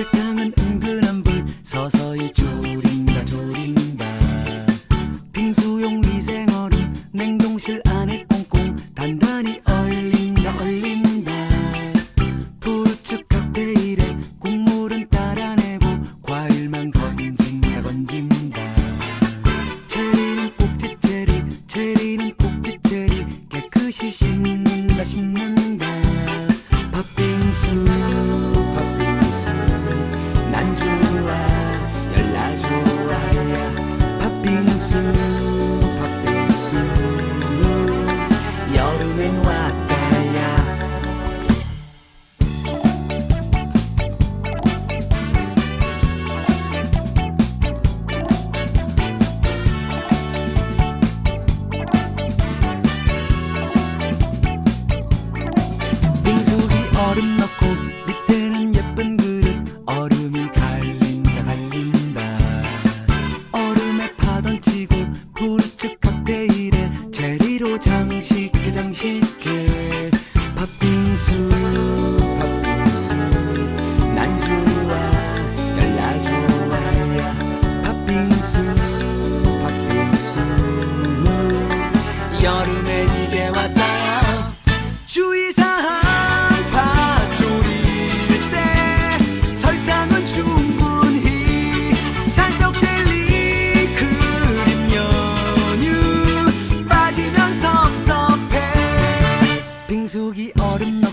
설탕은 은근한 불 서서히 졸인다 졸인다. 빙수용 위생얼음 냉동실 안에 꽁꽁 단단히 얼린다 얼린다. 부르츠 칵테일에 국물은 따라내고 과일만 건진다 건진다. 체리는 꼭지 체리 체리는 꼭지 체리 깨끗이 씻는다 씻는다. 팥빙수 여름엔 이게 왔다 주의사항 팥 졸일 때 설탕은 충분히 찰떡 젤리 크림 연유 빠지면 섭섭해. 얼음